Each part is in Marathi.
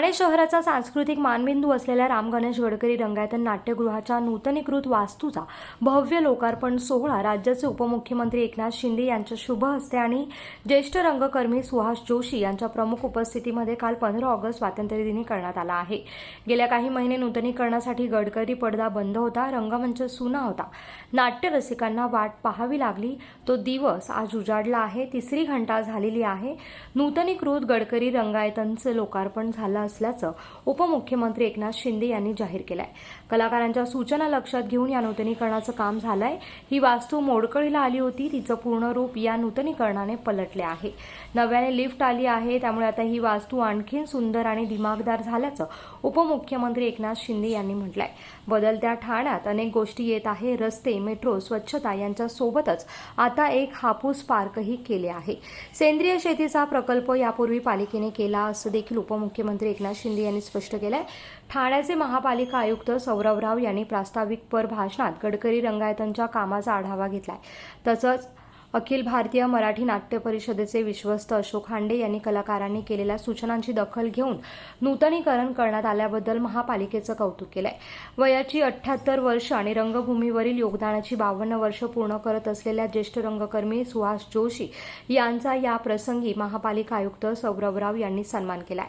ठाणे शहराचा सांस्कृतिक मानबिंदू असलेल्या राम गणेश गडकरी रंगायतन नाट्यगृहाच्या नूतनीकृत वास्तूचा भव्य लोकार्पण सोहळा राज्याचे उपमुख्यमंत्री एकनाथ शिंदे यांच्या शुभ हस्ते आणि ज्येष्ठ रंगकर्मी सुहास जोशी यांच्या प्रमुख उपस्थितीमध्ये काल पंधरा ऑगस्ट स्वातंत्र्यदिनी करण्यात आला आहे. गेल्या काही महिने नूतनीकरणासाठी गडकरी पडदा बंद होता रंगमंच सुना होता. नाट्य रसिकांना वाट पाहावी लागली. तो दिवस आज उजाडला आहे तिसरी घंटा झालेली आहे. नूतनीकृत गडकरी रंगायतनचे लोकार्पण झालं असल्याचं उपमुख्यमंत्री एकनाथ शिंदे यांनी जाहीर केलंय. कलाकारांच्या सूचना लक्षात घेऊन या नूतनीकरणाचं काम झालंय. ही वास्तू मोडकळीला आली होती. तिचं पूर्ण रूप या नूतनीकरणाने पलटले आहे. नव्याने लिफ्ट आली आहे. त्यामुळे आता ही वास्तू आणखीन सुंदर आणि दिमागदार झाल्याचं उपमुख्यमंत्री एकनाथ शिंदे यांनी म्हटलंय. बदलत्या ठाण्यात अनेक गोष्टी येत आहे. रस्ते मेट्रो स्वच्छता यांच्या सोबतच आता एक हापूस पार्कही केले आहे. सेंद्रिय शेतीचा प्रकल्प यापूर्वी पालिकेने केला असं देखील उपमुख्यमंत्री एकनाथ शिंदे यांनी स्पष्ट केलंय. ठाण्याचे महापालिका आयुक्त सौरव राव यांनी प्रास्ताविकपर भाषणात गडकरी रंगायतनच्या कामाचा आढावा घेतलाय. तसंच अखिल भारतीय मराठी नाट्य परिषदेचे विश्वस्त अशोक हांडे यांनी कलाकारांनी केलेल्या सूचनांची दखल घेऊन नूतनीकरण करण्यात आल्याबद्दल महापालिकेचं कौतुक केलंय. वयाची अठ्ठ्याहत्तर वर्ष आणि रंगभूमीवरील योगदानाची बावन्न वर्ष पूर्ण करत असलेल्या ज्येष्ठ रंगकर्मी सुहास जोशी यांचा या प्रसंगी महापालिका आयुक्त सौरभराव यांनी सन्मान केलाय.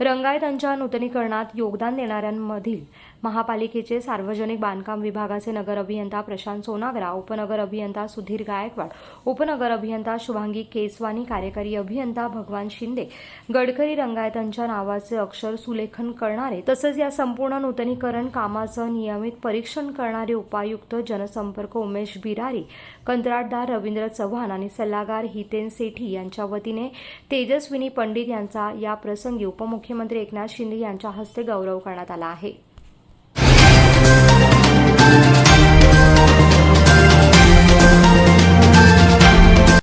रंगायतांच्या नूतनीकरणात योगदान देणाऱ्यांमधील महापालिकेचे सार्वजनिक बांधकाम विभागाचे नगर अभियंता प्रशांत सोनागरा उपनगर अभियंता सुधीर गायकवाड उपनगर अभियंता शुभांगी केसवानी कार्यकारी अभियंता भगवान शिंदे गडकरी रंगायतांच्या नावाचे अक्षर सुलेखन करणारे तसंच या संपूर्ण नूतनीकरण कामाचं नियमित परीक्षण करणारे उपायुक्त जनसंपर्क उमेश बिरारी कंत्राटदार रवींद्र चव्हाण आणि सल्लागार हितेन सेठी यांच्या वतीने तेजस्विनी पंडित यांचा या प्रसंगी उपमुख्यमंत्री एकनाथ शिंदे यांच्या हस्ते गौरव करण्यात आला आहे.